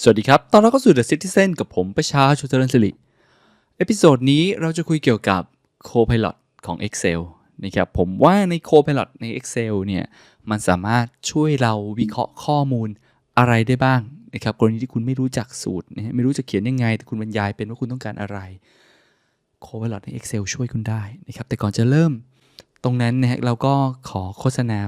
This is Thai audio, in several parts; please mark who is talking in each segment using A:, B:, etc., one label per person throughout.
A: สวัสดีครับ ตอนเราเข้าสู่ The Citizen กับผมประชาชนเจริญสิริ เอพิโซดนี้เราจะคุยเกี่ยวกับ Copilot ของ Excel นะครับ ผมว่าใน Copilot ใน Excel เนี่ย มันสามารถช่วยเราวิเคราะห์ข้อมูลอะไรได้บ้างนะครับ กรณีที่คุณไม่รู้จักสูตรนะฮะไม่รู้จะเขียนยังไง แต่คุณบรรยายเป็นว่าคุณต้องการอะไร Copilot ใน Excel ช่วยคุณได้นะครับ แต่ก่อนจะเริ่มตรงนั้นนะฮะเราก็ขอโฆษณา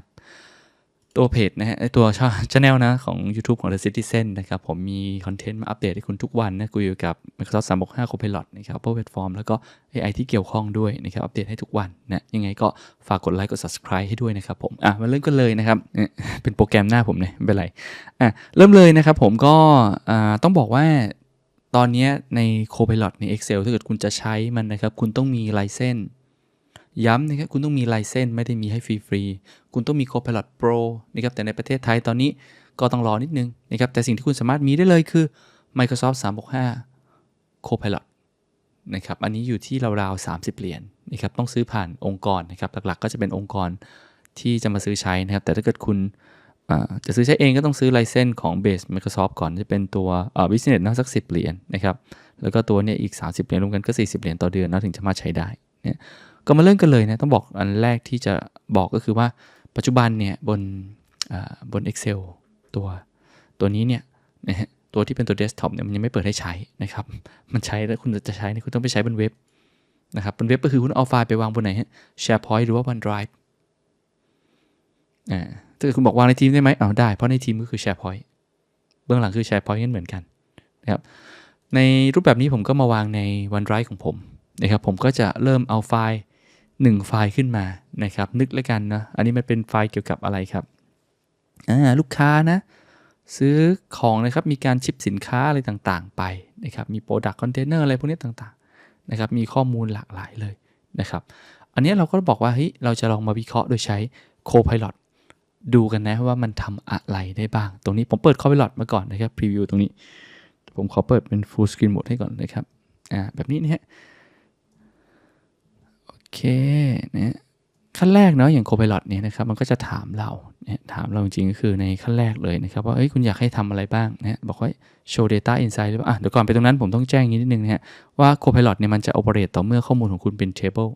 A: ตัวเพจนะฮะไอตัวช่องชแนลนะของ YouTube ของ The Citizen นะครับ ผมมีคอนเทนต์มาอัปเดตให้คุณทุกวันนะคุยอยู่กับ Microsoft 365 Copilot นะครับ Power Platform แล้วก็ AI ที่เกี่ยวข้องด้วยนะครับ อัปเดตให้ทุกวันนะยังไงก็ฝากกดไลค์กด Subscribe ให้ด้วยนะครับผม อะ มาเริ่มกันเลยนะครับเอ่อเป็นโปรแกรมหน้าผมเนี่ยไม่เป็นไร อะ เริ่มเลยนะครับผมก็อ่าต้องบอกว่าตอนนี้ใน Copilot ใน Excel ถ้าเกิดคุณจะใช้มันนะครับ คุณต้องมีไลเซน ย้ำนะครับคุณต้องมีไลเซนไม่ได้มีให้ฟรีๆคุณต้องมี Copilot Pro นะครับแต่ในประเทศไทยตอนนี้ก็ต้องรอนิดนึงนะครับแต่สิ่งที่คุณสามารถมีได้เลยคือ Microsoft 365 Copilot นะครับอันนี้อยู่ที่ราวๆ30 เหรียญนะครับต้องซื้อผ่านองค์กรนะครับหลักๆ ก็จะเป็นองค์กรที่จะมาซื้อใช้นะครับแต่ถ้าเกิดคุณจะซื้อใช้เองก็ต้องซื้อไลเซนของ Base Microsoft ก่อนจะเป็นตัวอ่า Business นะสัก 10 เหรียญนะครับแล้วก็ตัวเนี้ยอีก 30 เหรียญรวมกันก็ 40 เหรียญต่อเดือนนะถึงจะมาใช้ได้เนี่ย ก็มาเริ่มกันเลยนะต้องบอกอันแรกที่จะบอกก็คือว่าปัจจุบันเนี่ยบนอ่าบน Excel ตัวตัวนี้เนี่ยนะฮะตัวที่เป็นตัวเดสก์ท็อปเนี่ยมันยังไม่เปิดให้ใช้นะครับ มันใช้แล้วคุณจะใช้เนี่ยคุณต้องไปใช้บนเว็บนะครับบนเว็บก็คือคุณเอาไฟล์ไปวางบนไหนฮะ SharePoint หรือว่า OneDrive อ่าถ้าเกิดคุณบอกวางในทีมได้ไหมเอาได้ เพราะในทีมก็คือ SharePoint เบื้องหลังคือ SharePoint กันเหมือนกันนะครับในรูปแบบนี้ผมก็มาวางใน OneDrive ของผมนะครับผมก็จะเริ่มเอาไฟล์ 1 ไฟล์ขึ้นมานะครับ นึกแล้วกันนะอันนี้มันเป็นไฟล์เกี่ยวกับอะไรครับอ่าลูกค้านะซื้อของนะครับมีการชิปสินค้าอะไรต่างๆ ไปนะครับมี Product Container อร์อะไรพวกนี้ต่างๆนะครับมีข้อมูลหลากหลายเลยนะครับอันนี้เราก็บอกว่าเฮ้ยเราจะลองมาวิเคราะห์โดยใช้ Copilot ดูกันนะว่ามันทำอะไรได้บ้าง ตรงนี้ผมเปิด Copilot มาก่อนนะครับพรีวิวตรงนี้ ผมขอเปิดเป็น Full Screen Mode ให้ก่อนนะครับอ่าแบบนี้นะฮะ เคนะขั้นแรกเนาะอย่าง Copilot เนี่ยนะครับมันก็จะถามเราเนี่ยถามเราจริงๆก็คือในขั้นแรกเลยนะครับว่าเอ้ยคุณอยากให้ทำอะไรบ้างนะบอกว่า show data insight หรือเปล่าอะเดี๋ยวก่อนไปตรงนั้นผมต้องแจ้งย่างนี้นิดนึงนะฮะว่า Copilot เนี่ยมันจะ operate ต่อเมื่อข้อมูลของคุณเป็น table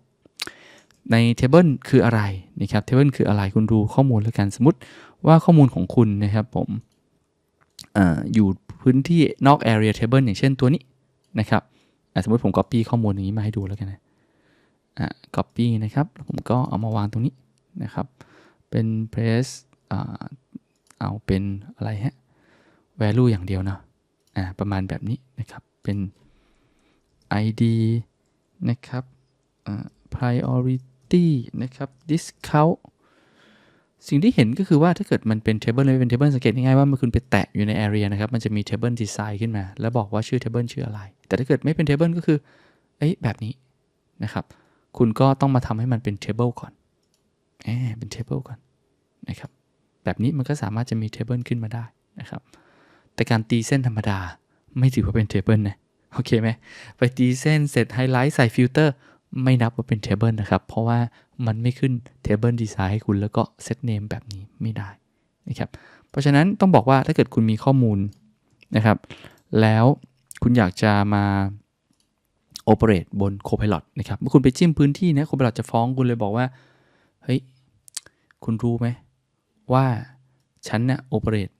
A: ใน table คืออะไรนะครับ table คืออะไรคุณดูข้อมูลแล้วกันสมมติว่าข้อมูลของคุณนะครับผมออยู่พื้นที่นอก area table อย่างเช่นตัวนี้นะครับสมมติผม copy ข้อมูลอย่างนี้มาให้ดูแล้วกันนะ อะ copy นะครับแล้วผมก็เอามาวางตรงนี้นะครับ เป็น press อ่าเอาเป็นอะไรฮะ value อย่างเดียวเนาะอ่าประมาณแบบนี้นะครับ เป็น id นะครับอ่า priority นะครับ discount สิ่งที่เห็นก็คือว่าถ้าเกิดมันเป็น table เลยเป็น table สังเกตง่ายๆว่าเมื่อคุณไปแตะอยู่ใน area นะครับ มันจะมี table design ขึ้นมา แล้วบอกว่าชื่อ table ชื่ออะไร แต่ถ้าเกิดไม่เป็น table ก็คือ เอ้ยแบบนี้นะครับ คุณก็ต้องมาทำให้มันเป็น table ก่อนแอเป็น table ก่อนนะครับ แบบนี้มันก็สามารถจะมี table ขึ้นมาได้นะครับ แต่การตีเส้นธรรมดาไม่ถือว่าเป็น table นะโอเคไหมไปตีเส้นเสร็จไฮไลท์ใส่ฟิลเตอร์ไม่นับว่าเป็น table นะครับ เพราะว่ามันไม่ขึ้น table design ให้คุณแล้วก็ set name แบบนี้ไม่ได้นะครับ เพราะฉะนั้นต้องบอกว่าถ้าเกิดคุณมีข้อมูลนะครับ แล้วคุณอยากจะมา operate บน Copilot นะครับเมื่อคุณไปจิ้มพื้นที่นะ Copilot จะฟ้องคุณเลยบอกว่า เฮ้ย คุณรู้ไหม ว่าฉันนะ operate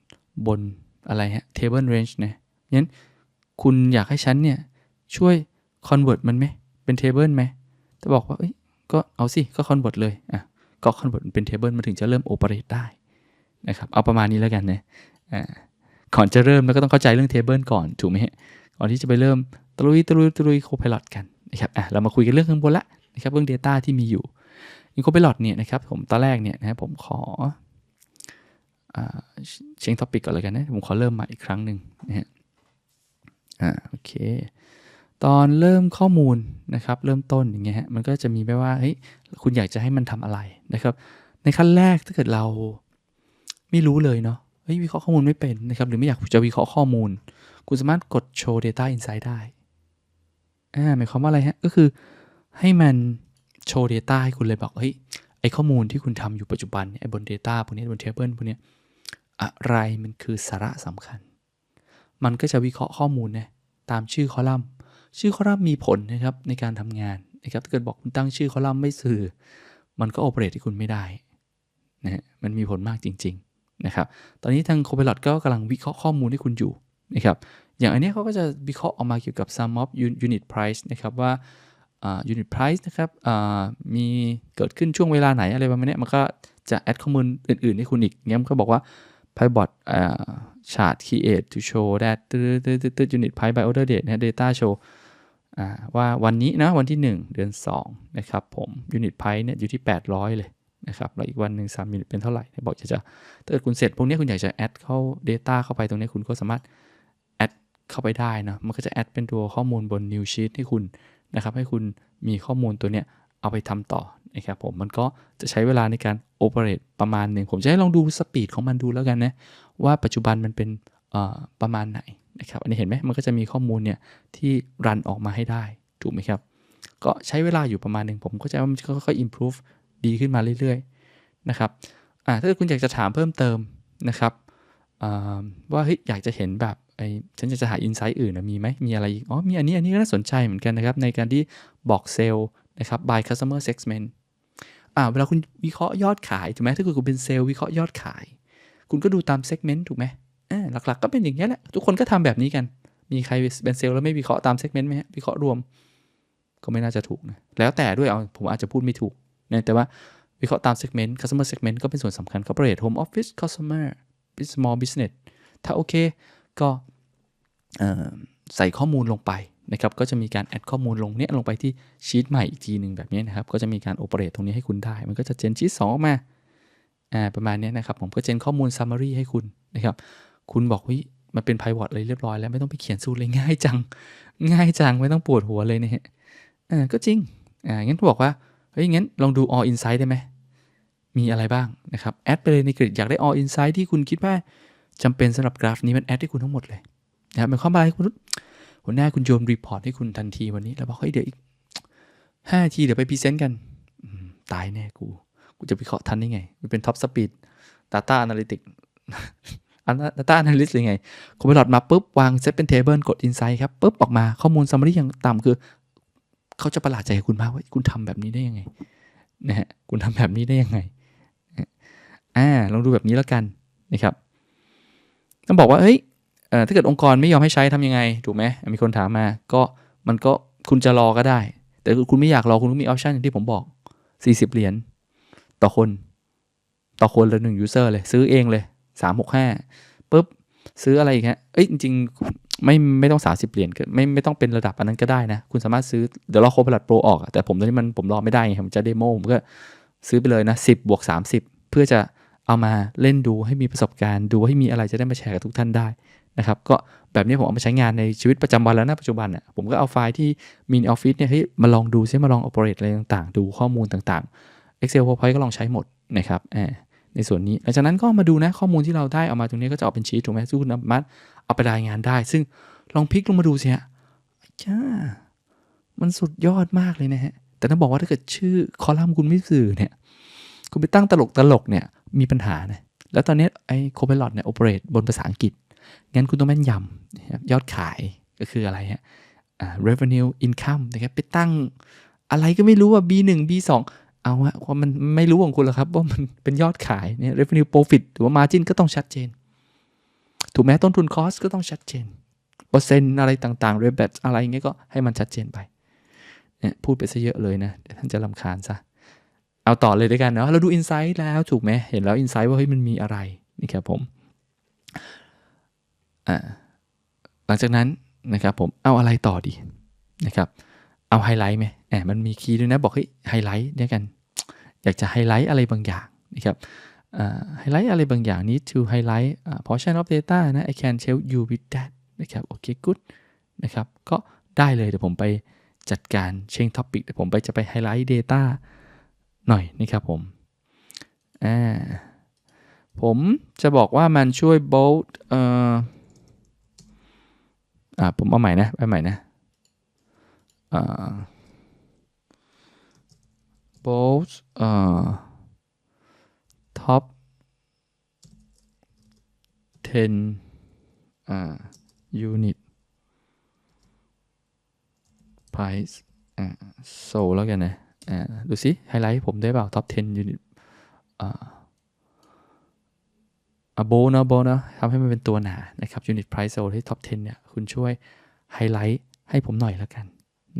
A: บนอะไรฮะ table range นะงั้นคุณอยากให้ฉันเนี่ย ช่วย convert มันไหม เป็น table ไหมถ้าบอกว่าเอ้ยก็เอาสิ ก็ convert เลยอะก็ convert เป็น table มันถึงจะเริ่ม operate ได้นะครับเอาประมาณนี้แล้วกันนะอ่าก่อนจะเริ่มแล้วก็ต้องเข้าใจเรื่อง table ก่อนถูกไหมฮะก่อนที่จะไปเริ่ม ตะลุยตะลุยตะลุย Copilot กันนะครับอะเรามาคุยกันเรื่องข้างบนละนะครับเรื่อง Data ที่มีอยู่ใน Copilot เนี่ยนะครับผมตอนแรกเนี่ยนะครับผมขอเช็คท็อปิกก่อนเลยกันนะผมขอเริ่มมาอีกครั้งหนึ่งนะฮะอ่าโอเคตอนเริ่มข้อมูลนะครับเริ่มต้นอย่างเงี้ยฮะมันก็จะมีไปว่าเฮ้ยคุณอยากจะให้มันทำอะไรนะครับ ในขั้นแรกถ้าเกิดเราไม่รู้เลยเนาะเฮ้ยวิเคราะห์ข้อมูลไม่เป็นนะครับหรือไม่อยากจะวิเคราะห์ข้อมูล คุณสามารถกด show data insight ได้ อ่าหมายความว่าอะไรฮะ ก็คือให้มันโชว์ data ให้คุณเลยบอกเฮ้ยไอข้อมูลที่คุณทำอยู่ปัจจุบันเนี่ยไอบน data พวกนี้บน table พวกนี้อะไรมันคือสาระสำคัญ มันก็จะวิเคราะห์ข้อมูลนะตามชื่อคอลัมน์ ชื่อคอลัมน์มีผลนะครับในการทำงานนะครับถ้าเกิดบอกคุณตั้งชื่อคอลัมน์ไม่สื่อ มันก็โอเปเรตที่คุณไม่ได้นะฮะมันมีผลมากจริง ๆ นะครับ ตอนนี้ทาง Copilot ก็กำลังวิเคราะห์ข้อมูลให้คุณอยู่นะครับ อย่างอันนี้เขาก็จะวิเคราะห์ออกมาเกี่ยวกับ sum of unit price นะครับว่า unit price นะครับมีเกิดขึ้นช่วงเวลาไหนอะไรประมาณนี้มันก็จะแอดข้อมูลอื่น ๆ ให้คุณอีกเงี้ยมันก็บอกว่า Pivot อ่า chart create to show that ตึ๊ด unit price by order date นะ data show ว่าวันนี้นะวันที่ 1 เดือน 2 นะครับผม unit price เนี่ยอยู่ที่ 800 เลยนะครับแล้วอีกวันหนึ่ง3 unit เป็นเท่าไหร่บอกจะจะถ้าเกิดคุณเสร็จพวกนี้คุณอยากจะแอดเข้า data เข้าไปตรงนี้คุณก็สามารถ เข้าไปได้นะมันก็จะแอดเป็นตัวข้อมูลบน new sheet ให้คุณนะครับ ให้คุณมีข้อมูลตัวเนี้ยเอาไปทำต่อนะครับผมมันก็จะใช้เวลาในการ operate ประมาณหนึ่งผมจะให้ลองดูสปีดของมันดูแล้วกันนะ ว่าปัจจุบันมันเป็นประมาณไหนนะครับอันนี้เห็นไหมมันก็จะมีข้อมูลเนี่ยที่รันออกมาให้ได้ถูกไหมครับ ก็ใช้เวลาอยู่ประมาณหนึ่งผมก็จะว่ามันค่อยๆ improve ดีขึ้นมาเรื่อยๆนะครับถ้าคุณอยากจะถามเพิ่มเติมนะครับว่าเฮ้ยอยากจะเห็นแบบ ไอ้ฉันอยากจะหา insight อื่นนะมีไหมมีอะไรอีกอ๋อมีอันนี้อันนี้ก็น่าสนใจเหมือนกันนะครับ ในการที่บอกเซลล์นะครับ by customer segment อ่าเวลาคุณวิเคราะห์ยอดขายถูกไหมถ้าคุณเป็นเซลล์วิเคราะห์ยอดขาย คุณก็ดูตาม segment ถูกไหมอ่าหลักๆก็เป็นอย่างนี้แหละทุกคนก็ทำแบบนี้กัน มีใครเป็นเซลล์แล้วไม่วิเคราะห์ตาม segment ไหมวิเคราะห์รวม ก็ไม่น่าจะถูกนะแล้วแต่ด้วยเอาผมอาจจะพูดไม่ถูกนะแต่ว่าวิเคราะห์ตาม segment customer segment ก็เป็นส่วนสำคัญ corporate home office customer small business ถ้าโอเค ก็ใส่ข้อมูลลงไปนะครับ ก็จะมีการแอดข้อมูลลงเนี้ยลงไปที่ชีตใหม่อีกทีหนึ่งแบบนี้นะครับ ก็จะมีการโอเปเรตตรงนี้ให้คุณได้ มันก็จะเจนชีตสองออกมาอ่าประมาณนี้นะครับ ผมก็เจนข้อมูล summary ให้คุณนะครับ คุณบอกว่ามันเป็น pivot เลยเรียบร้อยแล้วไม่ต้องไปเขียนสูตรเลยง่ายจัง ง่ายจังไม่ต้องปวดหัวเลยเนะฮะอ่าก็จริงอ่างั้นบอกว่าเฮ้ยงั้นลองดู all insight ได้ไหมมีอะไรบ้างนะครับแอดไปเลยในกริดอยากได้ all insight ที่คุณคิดว่า จำเป็นสำหรับกราฟนี้มันแอดให้คุณทั้งหมดเลยนะครับเป็นข้อมูลให้คุณหัวหน้าคุณโยนรีพอร์ตให้คุณทันทีวันนี้ แล้วบอกเฮ้ยเดี๋ยวอีกห้าทีเดี๋ยวไปพรีเซนต์กันตายแน่กู กูจะวิเคราะห์ทันได้ไง มันเป็นท็อปสปีดด Data Analytics Data Analyst เลยไงคอมพิวเตอร์มาปุ๊บ วางเซตเป็นเทเบิลกด Insight ครับปุ๊บ ออกมาข้อมูล summary อย่างต่ำคือ เขาจะประหลาดใจคุณมากว่าคุณทำแบบนี้ได้ยังไงนะฮะคุณทำแบบนี้ได้ยังไงอ่าลองดูแบบนี้แล้วกันนะครับ ต้องบอกว่าเฮ้ยถ้าเกิดองค์กรไม่ยอมให้ใช้ทำยังไงถูกไหมมีคนถามมาก็มันก็คุณจะรอก็ได้ แต่คุณไม่อยากรอคุณก็มีออปชันอย่างที่ผมบอก 40 เหรียญต่อคน ต่อคนละหนึ่งยูเซอร์เลย ซื้อเองเลย 365ปุ๊บซื้ออะไรอีกฮะเอ้ยจริงๆไม่ไม่ต้อง 30 เหรียญก็ไม่ไม่ต้องเป็นระดับอันนั้นก็ได้นะ คุณสามารถซื้อเดี๋ยวรอโคพลัดโปรออก แต่ผมตอนนี้มันผมรอไม่ได้ผมจะเดโมผมก็ซื้อไปเลยนะ 10บวก30 เพื่อจะ เอามาเล่นดูให้มีประสบการณ์ ดูให้มีอะไรจะได้มาแชร์กับทุกท่านได้นะครับก็แบบนี้ผมเอามาใช้งานในชีวิตประจำวันแล้วนะปัจจุบันอะผมก็เอาไฟล์ที่มีในออฟฟิศเนี่ยเฮ้ยมาลองดูซิมาลอง operate อะไรต่างๆ ดูข้อมูลต่างๆ Excel PowerPoint ก็ลองใช้หมดนะครับอ่าในส่วนนี้หลังจากนั้นก็มาดูนะข้อมูลที่เราได้เอามาตรงนี้ก็จะออกเป็นชีตถูกไหมซึ่งคุณสามารถเอาไปรายงานได้ ซึ่งลองพลิกลงมาดูสิฮะจ้ามันสุดยอดมากเลยนะฮะแต่ต้องบอกว่าถ้าเกิดชื่อคอลัมน์คุณไม่สื่อเนี่ยคุณไปตั้งตลกตลกเนี่ย มีปัญหานะแล้วตอนนี้ไอ้โคเปลอดเนี่ยโอเปเรตบนภาษาอังกฤษ งั้นคุณต้องแม่นยำยอดขายก็คืออะไรฮะ revenue income นะครับไปตั้งอะไรก็ไม่รู้ว่า B1 B2 เอาฮะว่ามันไม่รู้ของคุณหรอกครับว่ามันเป็นยอดขายเนี่ย revenue profit หรือว่า margin ก็ต้องชัดเจน ถูกไหมต้นทุน cost ก็ต้องชัดเจน เปอร์เซ็นต์อะไรต่างๆ rebate อะไรอย่างเงี้ยก็ให้มันชัดเจนไปเนี่ยพูดไปซะเยอะเลยนะเดี๋ยวท่านจะลำคาญซะ เอาต่อเลยด้วยกันเนาะเราดู Insight แล้วถูกไหมเห็นแล้ว Insight ว่าเฮ้ยมันมีอะไรนี่ครับผมอ่าหลังจากนั้นนะครับผมเอาอะไรต่อดีนะครับเอาไฮไลท์ไหมแหมมันมีคีย์ด้วยนะบอกเฮ้ยไฮไลท์เนี่ยกัน อยากจะไฮไลท์อะไรบางอย่างนะครับไฮไลท์อะไรบางอย่าง need to highlight portion of data นะ I can tell you with that นะครับโอเค good นะครับก็ได้เลยเดี๋ยวผมไปจัดการเชิงท็อปิกเดี๋ยวผมไปจะไปไฮไลท์ data หน่อยนะครับผมอ่าผมจะบอกว่ามันช่วย bold เอ่ออ่าผมเอาใหม่นะไปใหม่นะอ่า bold เอ่อ top 10อ่า unit price อ่า so แล้วกันนะ อ่าดูสิไฮไลท์ผมได้เปล่า top 10 unit อ่าโบนะโบนะทำให้มันเป็นตัวหนานะครับ unit price so ที่ top 10 เนี่ย คุณช่วยไฮไลท์ให้ผมหน่อยแล้วกัน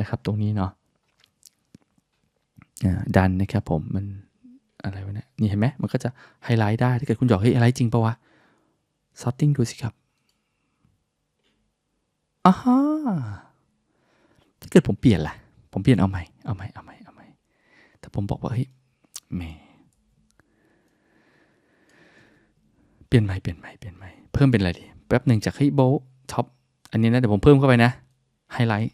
A: นะครับ ตรงนี้เนาะดันนะครับผมมันอะไรวะเนี่ยนี่เห็นไหมมันก็จะไฮไลท์ได้ถ้าเกิดคุณบอกเฮ้ยไฮไลท์จริงปะวะ sorting ดูสิครับอ่าฮะถ้าเกิดผมเปลี่ยนล่ะ ผมเปลี่ยนเอาใหม่เอาใหม่เอาใหม่ เอาใหม่ผมบอกว่าเฮ้ยแหมเปลี่ยนใหม่เปลี่ยนใหม่เปลี่ยนใหม่เพิ่มเป็นอะไรดีแป๊บหนึ่งจากเฮ้ยโบท็อปอันนี้นะเดี๋ยวผมเพิ่มเข้าไปนะไฮไลท์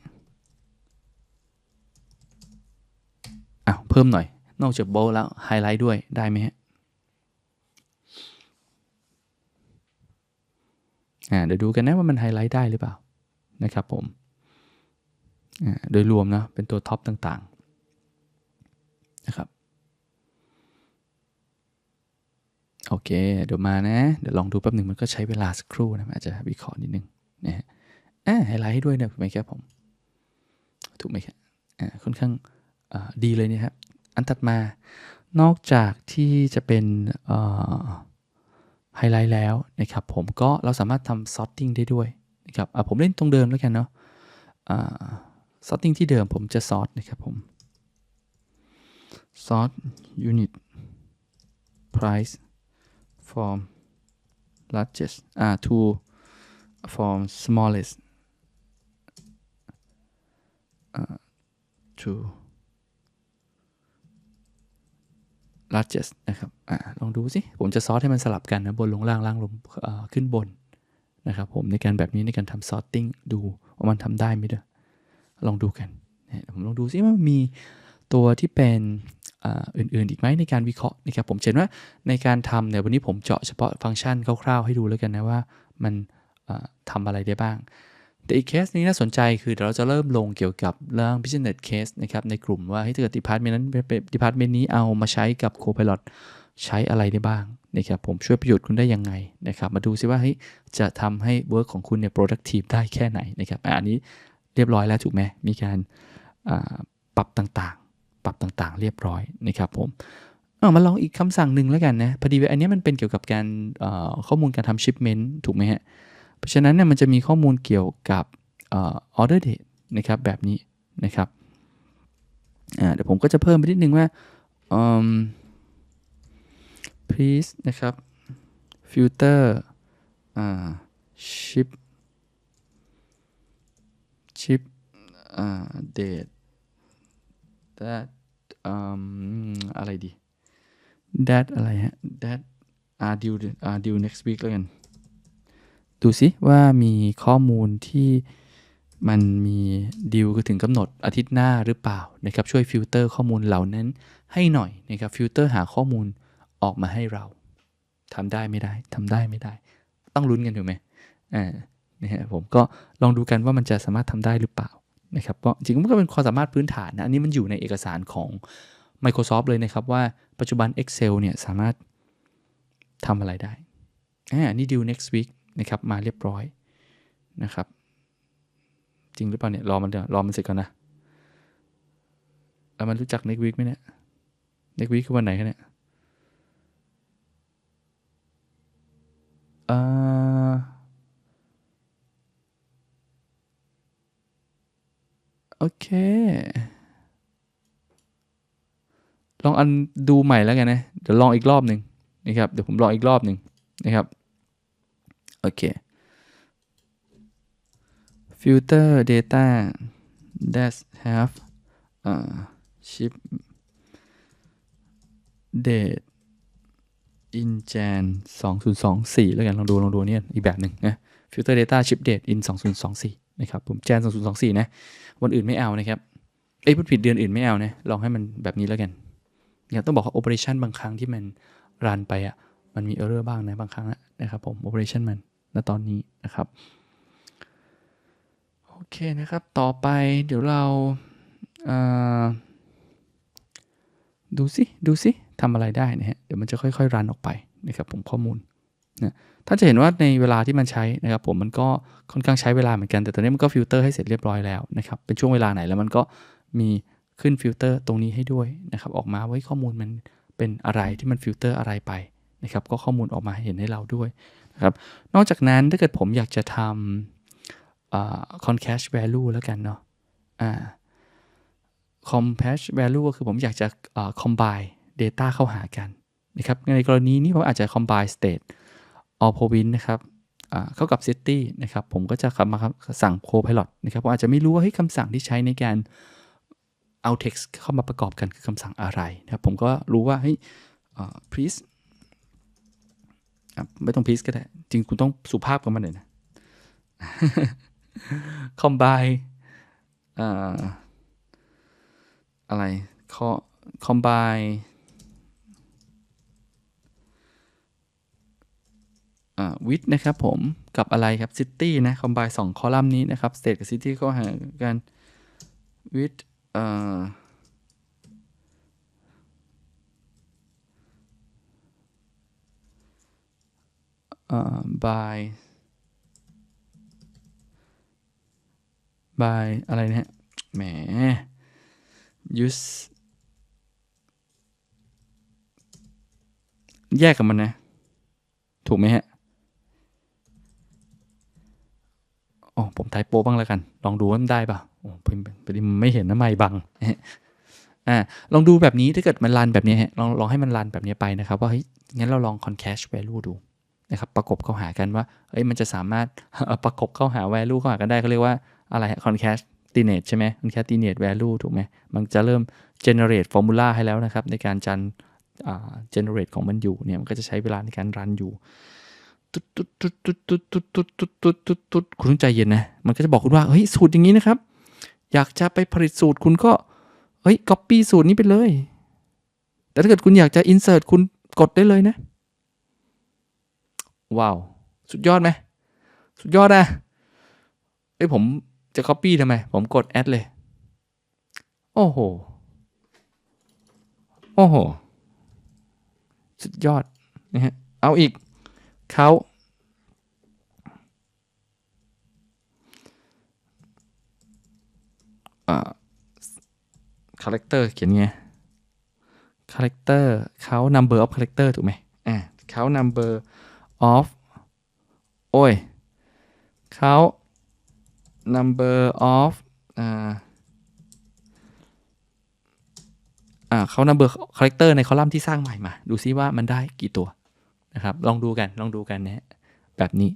A: อ้าวเพิ่มหน่อย นอกจากโบแล้วไฮไลท์ด้วยได้ไหมฮะอ่าเดี๋ยวดูกันนะว่ามันไฮไลท์ได้หรือเปล่านะครับผมอ่าโดยรวมนะเป็นตัวท็อปต่าง นะครับ โอเค เดี๋ยวมานะ เดี๋ยวลองดูแป๊บหนึ่งมันก็ใช้เวลาสักครู่นะมันอาจจะวิเคราะห์นิดนึงนะฮะอ่าไฮไลท์ให้ด้วยนะถูกไหมครับผม ถูกไหมครับอ่าค่อนข้างดีเลยนี่ยครับ อันถัดมานอกจากที่จะเป็นไฮไลท์แล้วนะครับผมก็เราสามารถทำ sorting ได้ด้วยนะครับผมเล่นตรงเดิมแล้วกันเนาะอ่า sorting ที่เดิมผมจะ sort นะครับผม sort unit price from largest อ่า to from smallest อ่า to largest นะครับอ่าลองดูสิ ผมจะซอร์ทให้มันสลับกันนะ บนลงล่างล่างลงขึ้นบนนะครับผมในการแบบนี้ในการทำ sorting ดูว่ามันทำได้ไหมเด้อลองดูกันนะผมลองดูสิว่ามีตัวที่เป็น อื่นๆ อีกไหมในการวิเคราะห์นะครับผมเห็นว่าในการทำเนี่ยวันนี้ผมเจาะเฉพาะฟังก์ชันคร่าวๆ ให้ดูแล้วกันนะว่ามันอ่าทำอะไรได้บ้าง แต่อีกเคสนี้น่าสนใจคือเดี๋ยวเราจะเริ่มลงเกี่ยวกับเรื่อง business case นะครับในกลุ่มว่าให้ถ้าเกิด department นั้นเป็น department นี้เอามาใช้กับ Copilot ใช้อะไรได้บ้างนะครับผมช่วยประโยชน์คุณได้ยังไงนะครับมาดูซิว่าเฮ้ยจะทำให้ work ของคุณเนี่ย productive ได้แค่ไหนนะครับอันนี้เรียบร้อยแล้วถูกไหมมีการปรับต่าง ปรับต่างๆ เรียบร้อยนะครับผมอมาลองอีกคำสั่งหนึ่งแล้วกันนะพอดีว่าอันนี้มันเป็นเกี่ยวกับการข้อมูลการทำ shipment ถูกไหมฮะเพราะฉะนั้นเนี่ยมันจะมีข้อมูลเกี่ยวกับออ order date นะครับแบบนี้นะครับเดี๋ยวผมก็จะเพิ่มไปนิดนึงว่า please นะครับ filter ship ship date that อืมอะไรดี that อะไรฮะ that are due are due next week แล้วกัน ดูสิว่ามีข้อมูลที่มันมีดีลถึงกำหนดอาทิตย์หน้าหรือเปล่านะครับช่วยฟิลเตอร์ข้อมูลเหล่านั้นให้หน่อยนะครับฟิลเตอร์หาข้อมูลออกมาให้เราทำได้ไม่ได้ทำได้ไม่ได้ ต้องลุ้นกันถูกไหมอ่านะฮะผมก็ลองดูกันว่ามันจะสามารถทำได้หรือเปล่า นะครับก็จริงมันก็เป็นความสามารถพื้นฐานนะอันนี้มันอยู่ในเอกสารของ Microsoft เลยนะครับว่าปัจจุบัน Excel เนี่ยสามารถทำอะไรได้อ่านี่ดีล next week นะครับมาเรียบร้อยนะครับ จริงหรือเปล่าเนี่ยรอมันเดี๋ยวรอมันเสร็จก่อนนะแล้วมันรู้จัก next week ไหมเนี่ย next week คือวันไหนคะเนี่ยอ่าโอ เค ลองอันดูใหม่แล้วกันนะ เดี๋ยวลองอีกรอบหนึ่งนะครับ เดี๋ยวผมลองอีกรอบหนึ่งนะครับ โอเค filter data that have uh, ship date in Jan 2024 แล้วกัน ลองดู ลองดูเนี่ยอีกแบบหนึ่งนะ filter data ship date in 2024 นะครับผม Jan 2024นะวันอื่นไม่เอานะครับเอ้ยพูดผิดเดือนอื่นไม่เอานะลองให้มันแบบนี้แล้วกันเนี่ยต้องบอกว่า operation บางครั้งที่มันรันไปอะมันมี error บ้างนะบางครั้งนะครับผม operation มันณตอนนี้นะครับโอเคนะครับ ต่อไปเดี๋ยวเราเดูสิดูสิทำอะไรได้นะฮะเดี๋ยวมันจะค่อยๆรันออกไปนะครับผมข้อมูลนะ ถ้านจะเห็นว่าในเวลาที่มันใช้นะครับผมมันก็ค่อนข้างใช้เวลาเหมือนกัน แต่ตอนนี้มันก็ฟิลเตอร์ให้เสร็จเรียบร้อยแล้วนะครับเป็นช่วงเวลาไหนแล้วมันก็มีขึ้นฟิลเตอร์ตรงนี้ให้ด้วยนะครับออกมาไว้ข้อมูลมันเป็นอะไรที่มันฟิลเตอร์อะไรไปนะครับก็ข้อมูลออกมาเห็นให้เราด้วยนะครับนอกจากนั้นถ้าเกิดผมอยากจะทำ concache value แล้วกันเนาะอ่า compash value ก็คือผมอยากจะ combine data เข้าหากันนะครับในกรณีนี้ผมอาจจะ combine state or province นะครับเข้ากับ city นะครับผมก็จะมาสั่ง copilot นะครับผมอาจจะไม่รู้ว่าเฮ้ยคำสั่งที่ใช้ในการเอา text เข้ามาประกอบกันคือคำสั่งอะไรนะครับผมก็รู้ว่าเฮ้ย please ไม่ต้อง please ก็ได้ จริงคุณต้องสุภาพกับมันหน่อยนะ combine อะไร combine วิดนะครับผมกับอะไรครับ city นะ combine สองคอลัมน์นี้นะครับ state กับ city ก็หากัน with เอ่อ by by อะไรนี่ยแหม use แยกกับมันนะ ถูกไหมฮะ อ๋อผมไทป์โปบ้างแล้วกัน ลองดูว่ามันได้ป่ะโอ้เป็นเป็นไม่เห็นนะไม่บังอ่าลองดูแบบนี้ถ้าเกิดมันรันแบบนี้ฮะลองลองให้มันรันแบบนี้ไปนะครับ ว่าเฮ้ยงั้นเราลอง concache value ดูนะครับประกบเข้าหากันว่าเอ้ยมันจะสามารถประกบเข้าหา value เข้าหากันได้เขาเรียกว่าอะไร concatenate ใช่ไหม concatenate value ถูกไหมมันจะเริ่ม generate formula ให้แล้วนะครับ ในการจัน generate ของมันอยู่เนี่ยมันก็จะใช้เวลาในการรันอยู่ ตุ๊ดตุ๊ดตุ๊ดตุ๊ดตุ๊ดตุ๊ดตุ๊ดตุ๊ดตุ๊ดตุ๊ดคุณต้องใจเย็นนะ มันก็จะบอกคุณว่าเฮ้ยสูตรอย่างนี้นะครับ อยากจะไปผลิตสูตรคุณก็เฮ้ย copy สูตรนี้ไปเลย แต่ถ้าเกิดคุณอยากจะ insert คุณกดได้เลยนะ ว้าว สุดยอดไหมสุดยอดนะเอ้ยผมจะ copy ทำไม ผมกด add เลย โอ้โห โอ้โห สุดยอดนะฮะเอาอีกเขา อ่า character เขียนไง character เขา number of character ถูกไหมอ่าเขา number of โอ้ยเขา number of อ่าอ่าเขา number character ในคอลัมน์ที่สร้างใหม่มา ดูซิว่ามันได้กี่ตัวนะครับ ลองดูกัน ลองดูกันนะฮะ แบบนี้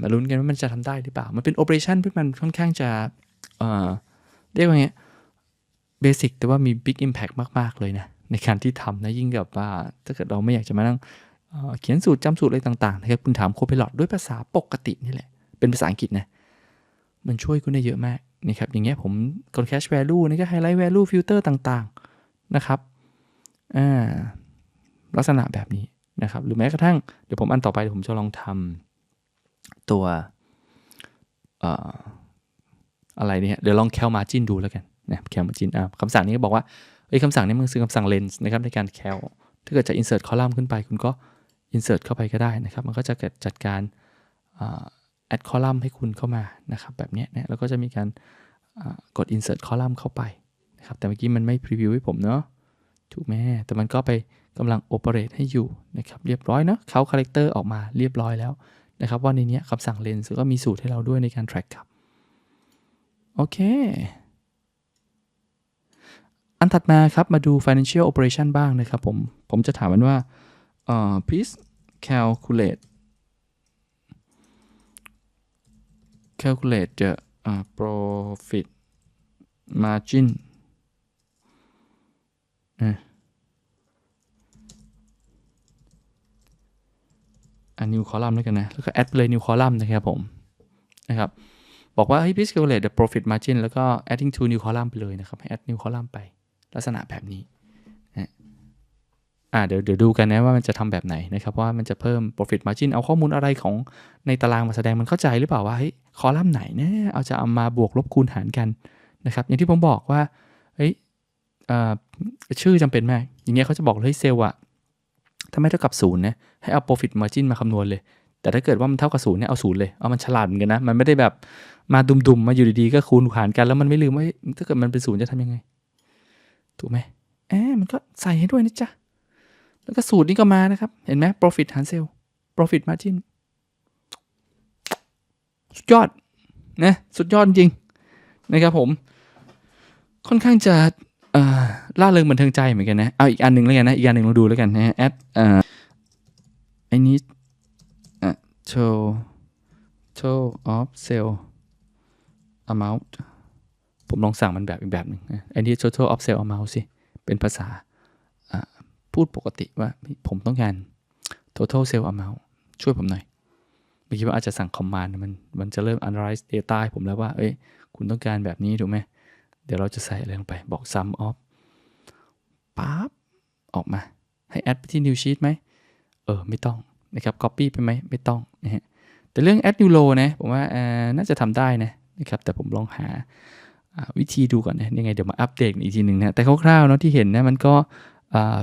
A: มาลุ้นกันว่ามันจะทำได้หรือเปล่า มันเป็น operation ที่มันค่อนข้างจะ เอ่อเรียกว่าไงเบสิกแต่ว่ามี big impact มาก ๆ เลยนะ ในการที่ทำนะ ยิ่งกับว่า ถ้าเกิดเราไม่อยากจะมานั่งเขียนสูตรจำสูตรอะไรต่าง ๆ นะครับ คุณถามโคพ i ลอตด้วยภาษาปกตินี่แหละ เป็นภาษาอังกฤษนะ มันช่วยคุณได้เยอะมากนะครับ อย่างเงี้ยผม concache value นี่ก็ highlight value filter ต่าง ๆ นะครับ อ่า ลักษณะแบบนี้นะครับ หรือแม้กระทั่ง เดี๋ยวผมอันต่อไปผมจะลองทำตัว เอ่อะไรเนี่ยเดี๋ยวลอง cal margin ดูแล้วกันนะ cal margin อ่าคำสั่งนี้ก็บอกว่าเอ้ยคำสั่งนี้มันคือคำสั่ง lens นะครับในการ cal ถ้าเกิดจะ insert column ขึ้นไป คุณก็ insert เข้าไปก็ได้นะครับ มันก็จะจัดการ add column ให้คุณเข้ามานะครับแบบนี้นะแล้วก็จะมีการกด insert column เข้าไปนะครับแต่เมื่อกี้มันไม่ preview ให้ผมเนาะถูกไหมแต่มันก็ไปกำลัง operate ให้อยู่นะครับเรียบร้อยเนาะเขา character ออกมาเรียบร้อยแล้วนะครับว่าในนี้คำสั่ง lens ก็มีสูตรให้เราด้วยในการ track ครับ โอเค อันถัดมาครับ มาดู financial operation บ้างนะครับผม ผมจะถามมันว่า uh, please calculate calculate the uh, profit margin อัน new column ด้วยกันนะ แล้วก็ add ไปเลย new column นะครับผม นะครับ บอกว่าให้ please calculate the profit margin แล้วก็ adding to new column ไปเลยนะครับ ให้ add new column ไป ลักษณะแบบนี้นะอ่าเดี๋ยวเดี๋ยวดูกันนะว่ามันจะทำแบบไหนนะครับ ว่ามันจะเพิ่ม profit margin เอาข้อมูลอะไรของในตารางมาแสดงมันเข้าใจหรือเปล่าว่าเฮ้ยคอลัมน์ไหนนะเอาจะเอามาบวกลบคูณหารกันนะครับ อย่างที่ผมบอกว่าเฮ้ยชื่อจำเป็นมาก อย่างเงี้ยเขาจะบอกเฮ้ยเซลล์อะถ้าไม่เท่ากับศูนย์นะให้เอา profit margin มาคำนวณเลย แต่ถ้าเกิดว่ามันเท่ากับศูนย์เนี่ยเอาศูนย์เลยเอามันฉลาดเหมือนกันนะ มันไม่ได้แบบมาดุมๆมาอยู่ดีๆ ก็คูณหารกันแล้วมันไม่ลืมว่าถ้าเกิดมันเป็นศูนย์จะทำยังไง ถูกไหมแอบมันก็ใส่ให้ด้วยนะจ๊ะ แล้วก็สูตรนี้ก็มานะครับ เห็นไหม profit หารเซลล์ profit margin สุดยอดนะสุดยอดจริงนะครับผม ค่อนข้างจะล่าเริงบันเทิงใจเหมือนกันนะ เอาอีกอันหนึ่งแล้วกันนะ อีกอันหนึ่งลองดูแล้วกันนะ add เอ่อไอ้นี้อ่ total of sale amount ผมลองสั่งมันแบบอีกแบบหนึ่งไอ้นี้ total of sale amount สิ เป็นภาษาพูดปกติว่าผมต้องการ total sale amount ช่วยผมหน่อยเมื่อกี้ว่าอาจจะสั่ง command มันมันจะเริ่ม analyze data ให้ผมแล้วว่า เอ้ย คุณต้องการแบบนี้ถูกไหม เดี๋ยวเราจะใส่อะไรลงไป บอก sum of ปั๊บ ออกมา ให้ add ไปที่ new sheet ไหม เออ ไม่ต้องนะครับ copy ไปไหม ไม่ต้อง นะฮะแต่เรื่อง add new row นะผมว่าน่าจะทำได้นะนะครับแต่ผมลองหาวิธีดูก่อนนะยังไงเดี๋ยวมาอัปเดตอีกทีหนึ่งนะแต่คร่าวๆเนาะที่เห็นนะมันก็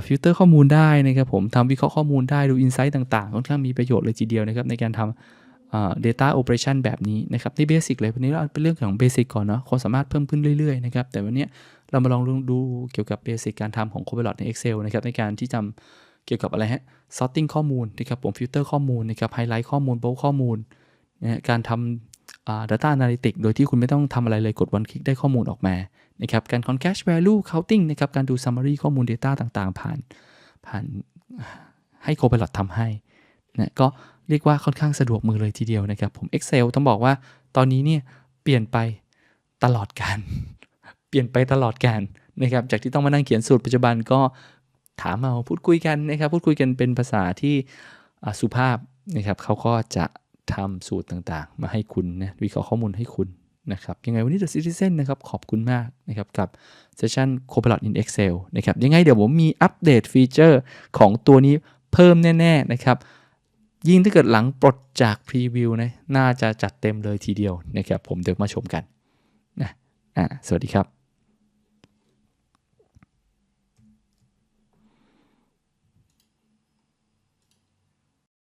A: ฟิลเตอร์ข้อมูลได้นะครับผมทำวิเคราะห์ข้อมูลได้ดู insight ต่างๆ ค่อนข้างมีประโยชน์เลยทีเดียวนะครับในการทำอ่า data operation แบบนี้นะครับที่เบสิกเลยวันนี้เราเป็นเรื่องของเบสิกก่อนเนาะความสามารถเพิ่มขึ้นเรื่อยๆนะครับแต่วันนี้เรามาลองดูเกี่ยวกับเบสิกการทำของ Copilot ใน Excel นะครับในการที่จำ เกี่ยวกับอะไรฮะ sorting ข้อมูลนะครับผม filter ข้อมูลนะครับ highlight ข้อมูล bulk ข้อมูลนะการทำ data analytics โดยที่คุณไม่ต้องทำอะไรเลยกด one click ได้ข้อมูลออกมานะครับการ concache value counting นะครับการดู summary ข้อมูล data ต่างๆ ผ่านผ่านให้ Copilot ทำให้นะก็เรียกว่าค่อนข้างสะดวกมือเลยทีเดียวนะครับผม Excel ต้องบอกว่าตอนนี้เนี่ยเปลี่ยนไปตลอดการ เปลี่ยนไปตลอดการนะครับจากที่ต้องมานั่งเขียนสูตรปัจจุบันก็ ถามเอาพูดคุยกันนะครับพูดคุยกันเป็นภาษาที่สุภาพนะครับเขาก็จะทำสูตรต่างๆ มาให้คุณนะวิเคราะห์ข้อมูลให้คุณนะครับยังไงวันนี้ The Citizen นะครับขอบคุณมากนะครับกับเซสชั่น Copilot in Excel นะครับยังไงเดี๋ยวผมมีอัปเดตฟีเจอร์ของตัวนี้เพิ่มแน่ ๆ นะครับ ยิ่งถ้าเกิดหลังปลดจากพรีวิวนะน่าจะจัดเต็มเลยทีเดียวนะครับผมเดี๋ยวมาชมกันนะอ่าสวัสดีครับ